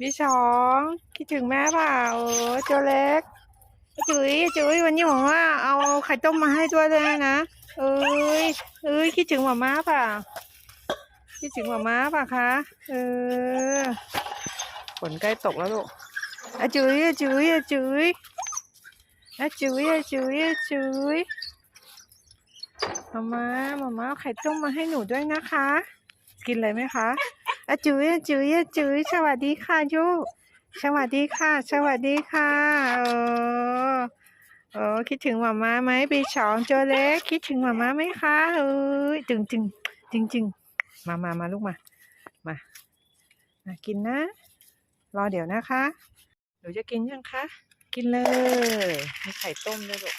พี่สองคิดถึงแม่เปล่าเจ้าเล็กจุ๋ยจุ๋ยวันนี้บอกว่าเอาไข่ต้มมาให้ด้วยเลยนะเอ้ยเอ้ยคิดถึงหมาม่าเปล่าคิดถึงหมาม่าเปล่าคะเออฝนใกล้ตกแล้วลูกอะจุ๋ยอะจุ๋ยอะจุ๋ยอะจุ๋ยอะจุ๋ยอะจุ๋ยหมาม่าหมาม่าเอาไข่ต้มมาให้หนูด้วยนะคะ กินเลยไหมคะ อะจุ๋ยอะจุ๋ยอะจุ๋ยสวัสดีค่ะยูสวัสดีค่ะ สวัสดีค่ะโอ้โอ้คิดถึงหมาม้าไหมปีสองโจเล็กคิดถึงหมาม้าไหมคะเอ้ยจึงจึงจึงจึงมามามาลูกมา มามากินนะ รอเดี๋ยวนะคะ หนูจะกินยังคะ กินเลย มีไข่ต้มด้วยลูก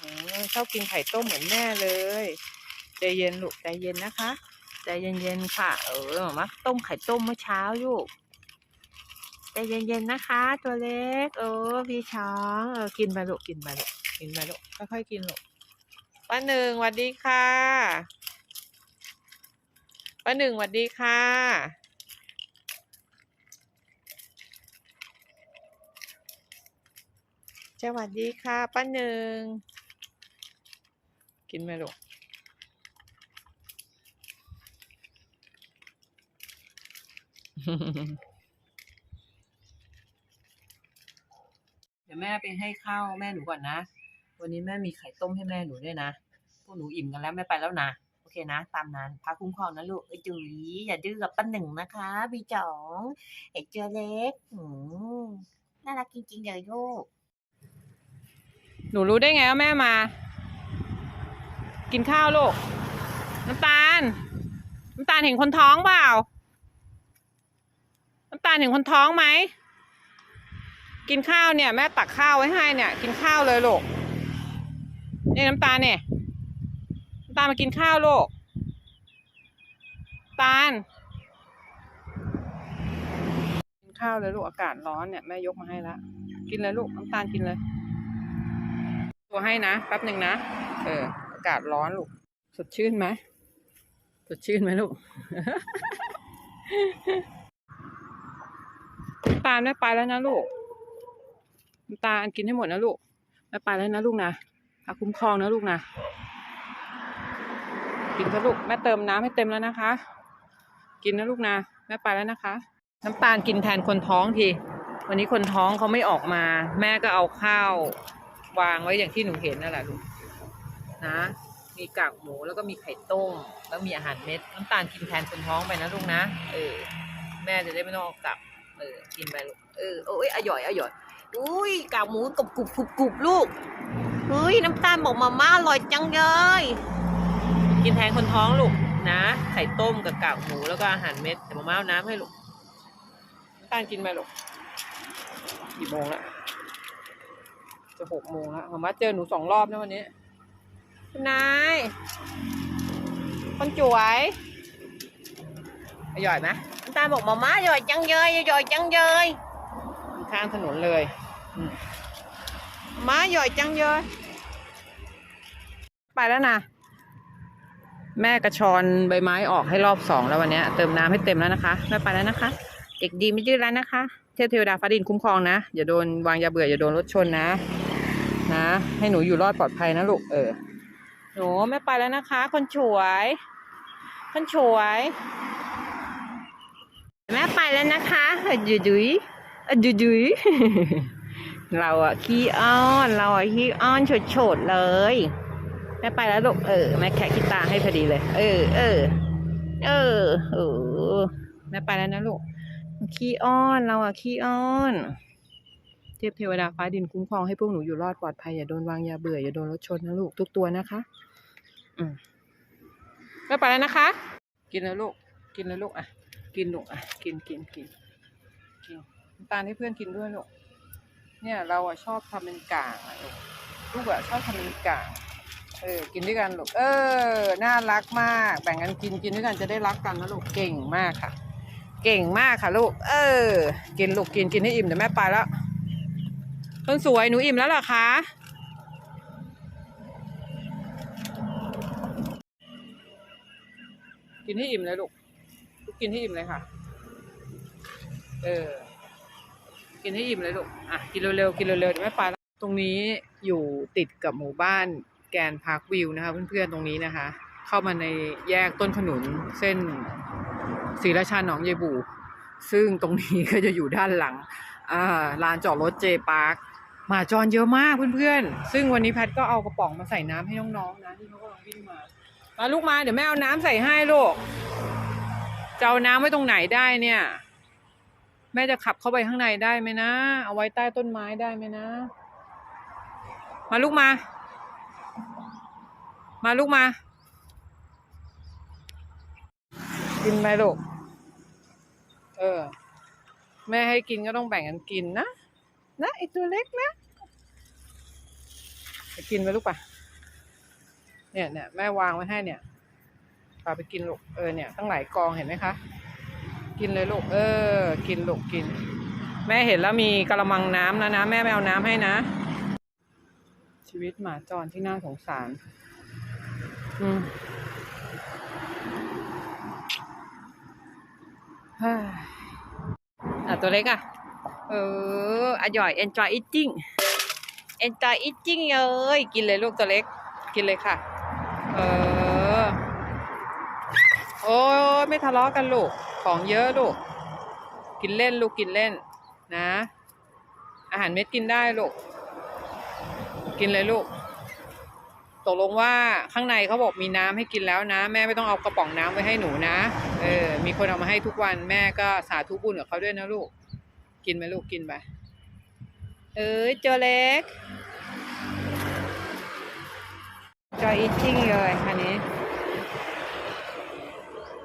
อ๋อชอบกินไข่ต้มเหมือนแม่เลย ใจเย็นลูกใจเย็นนะคะ ใจเย็นๆค่ะ เออหมามาต้มไข่ต้มเมื่อเช้าอยู่ใจเย็นๆนะคะ ตัวเล็ก เออพี่ช้างเออกินไปลูกกินไปลูกกินไปลูกค่อยๆกินลูกป้าหนึ่งสวัสดีค่ะป้าหนึ่งสวัสดีค่ะสวัสดีค่ะป้าหนึ่งกินไหมลูก เดี๋ยวแม่ไปให้ข้าวแม่หนูก่อนนะ วันนี้แม่มีไข่ต้มให้แม่หนูด้วยนะ พวกหนูอิ่มกันแล้วแม่ไปแล้วนะ โอเคนะ ตามนั้นพาคุ้มครองนะลูกเอ้จุ๋ยอย่าดื้อกับป้าหนึ่งนะคะพี่จ๋องไอ้เจ้าเล็กน่ารักจริงๆเลยลูก หนูรู้ได้ไงว่าแม่มา กินข้าวลูก น้ำตาล น้ำตาลเห็นคนท้องเปล่า น้ำตาลเห็นคนท้องไหม กินข้าวเนี่ย แม่ตักข้าวไว้ให้เนี่ย กินข้าวเลยลูกนี่น้ำตาลเนี่ยน้ำตาลมากินข้าวลูกตาลกินข้าวเลยลูกอากาศร้อนเนี่ยแม่ยกมาให้ล้วกินเลยลูกน้ำตาลกินเลย ตัวให้นะแป๊บหนึ่งนะเอออากาศร้อนลูกสดชื่นไหมสดชื่นไหมลูก ตาลไม่ไปแล้วนะลูกน้ำตาลกินให้หมดนะลูกไม่ไปแล้วนะลูกนะพาคุ้มครองนะลูกนะกินซะลูกแม่เติมน้ำให้เต็มแล้วนะคะ กินนะลูกนะแม่ไปแล้วนะคะ น้ำตาลกินแทนคนท้องทีวันนี้คนท้องเขาไม่ออกมา แม่ก็เอาข้าว วางไว้อย่างที่หนูเห็นนั่นแหละลูกนะ มีกากหมูแล้วก็มีไข่ต้ม แล้วมีอาหารเม็ดน้ำตาลกินแทนคนท้องไปนะลูกนะเออแม่จะได้ไม่ต้องอกลับ เออกินไปลูกเออโอ้ยอร่อยอร่อยอุ้ยกากหมูกรุบกรุบกรุบกรุบลูกเฮ้ยน้ำตาลบอกมาม่าอร่อยจังเลยกินแทนคนท้องลูกนะไข่ต้มกับกากหมูแล้วก็อาหารเม็ดเดี๋ยวมาม่าเอาน้ำให้ลูกน้ำตาลกินไปลูกกี่โมงละจะหกโมงแล้วมาม่าเจอหนูสองรอบนะวันนี้คุณนายคนจ๋วยอร่อยไหม ตาบอกมาม่าอร่อยจังเลยอร่อยจังเลยข้างถนนเลยม้าอร่อยจังเลยไปแล้วนะแม่กระชอนใบไม้ออกให้รอบสองแล้ววันนี้เติมน้ำให้เต็มแล้วนะคะแม่ไปแล้วนะคะ เด็กดีไม่ดื้อแล้วนะคะ เทพเทวดาฟ้าดินคุ้มครองนะอย่าโดนวางยาเบื่ออย่าโดนรถชนนะ นะ ให้หนูอยู่รอดปลอดภัยนะลูกเออหนูแม่ไปแล้วนะคะ คนฉวย คนฉวย แม่ไปแล้วนะคะดุยดุยดุยดุยเราอะขี้อ้อนเราอะขี้อ้อนโฉดๆเลย แม่ไปแล้วลูกเออแม่แคะขี้ตาให้พอดีเลย เออเออเออเออแม่ไปแล้วนะลูกขี้อ้อนเราอะขี้อ้อนเทพเทวดาฟ้าดินคุ้มครองให้พวกหนูอยู่รอดปลอดภัยอย่าโดนวางยาเบื่ออย่าโดนรถชนนะลูกทุกตัวนะคะ อืมแม่ไปแล้วนะคะ กินแล้วลูกกินแล้วลูกอะ กินลูกอะกินกินกินกินตาลให้เพื่อนกินด้วยลูกเนี่ยเราอะชอบทำเป็นกางอะลูกลูกอะชอบทำเป็นกางเออกินด้วยกันลูกเออน่ารักมาก แบ่งกันกินกินด้วยกันจะได้รักกันนะลูกเก่งมากค่ะ เก่งมากค่ะลูก เออ กินลูกกินกินให้อิ่มเดี๋ยวแม่ไปแล้วคนสวยหนูอิ่มแล้วเหรอคะกินให้อิ่มเลยลูก กินให้อิ่มเลยค่ะ เออ กินให้อิ่มเลยลูก อะ กินเร็วๆ กินเร็วๆเดี๋ยวแม่ไปแล้วตรงนี้อยู่ติดกับหมู่บ้านแกนพาร์ควิวนะคะ เพื่อนๆ ตรงนี้นะคะ เข้ามาในแยกต้นขนุนเส้นศรีราชาหนองยายบูซึ่งตรงนี้ก็จะอยู่ด้านหลัง อ่า ลานจอดรถเจพาร์คหมาจรเยอะมากเพื่อนๆ ซึ่งวันนี้แพทก็เอากระป๋องมาใส่น้ำให้น้องๆนะที่เขากำลังวิ่งมา มาลูกมาเดี๋ยวแม่เอาน้ำใส่ให้ลูก จะเอาน้ำไว้ตรงไหนได้เนี่ย แม่จะขับเข้าไปข้างในได้ไหมนะ เอาไว้ใต้ต้นไม้ได้ไหมนะ มาลูกมา มาลูกมา กินไปลูก เออ แม่ให้กินก็ต้องแบ่งกันกินนะ นะไอตัวเล็กนะกินไปลูกปะเนี่ยเนี่ยแม่วางไว้ให้เนี่ยาไปกินลูกเออเนี่ยตั้งหลายกองเห็นไหมคะ กินเลยลูกเออ กินลูกกิน แม่เห็นแล้วมีกระมังน้ำแล้วนะ แม่ไม่เอาน้ำให้นะ ชีวิตหมาจรที่น่าสงสาร อืมอะตัวเล็กอะ เอออร่อย enjoy eating enjoy eating เลย กินเลยลูกตัวเล็ก กินเลยค่ะ เออ โอ้ยไม่ทะเลาะกันลูก ของเยอะลูก กินเล่นลูกกินเล่น นะ อาหารเม็ดกินได้ลูก กินเลยลูก ตกลงว่าข้างในเขาบอกมีน้ำให้กินแล้วนะ แม่ไม่ต้องเอากระป๋องน้ำไว้ให้หนูนะ เออ มีคนเอามาให้ทุกวันแม่ก็สาธุบุญกับเขาด้วยนะลูก กินไหมลูกกินไป เอ้ยเจอเล็กจอยอีจิ้งเลยคันนี้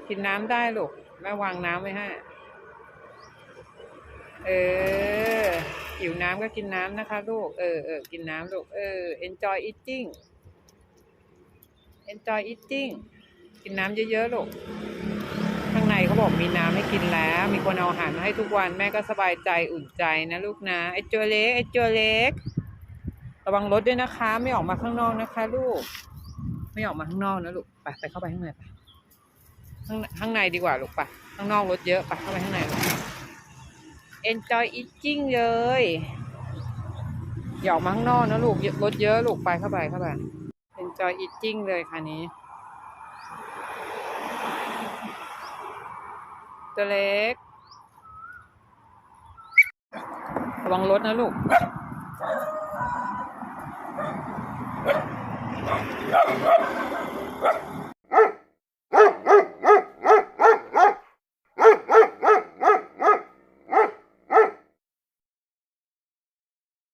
กินน้ำได้ลูกแม่วางน้ำไว้ให้ เออหิวน้ำก็กินน้ำนะคะลูก เออเออกินน้ำลูก เออ enjoy eating enjoy eating กินน้ำเยอะๆลูก ข้างในเขาบอกมีน้ำให้กินแล้ว มีคนเอาอาหารมาให้ทุกวันแม่ก็สบายใจอุ่นใจนะลูกนะ ไอ้ตัวเล็ก ไอ้ตัวเล็ก ระวังรถด้วยนะคะ ไม่ออกมาข้างนอกนะคะ ลูก ไม่ออกมาข้างนอกนะลูก ไปไปเข้าไปข้างในไป ข้างข้างในดีกว่าลูกไปข้างนอกรถเยอะไปเข้าไปข้างใน enjoy eating เลยอย่าอกมาข้างนอกนะลูกรถเยอะลูกไปเข้าไปเข้าไป enjoy eating เลยค่ะนี้ ตัวเล็ก ระวังรถนะลูก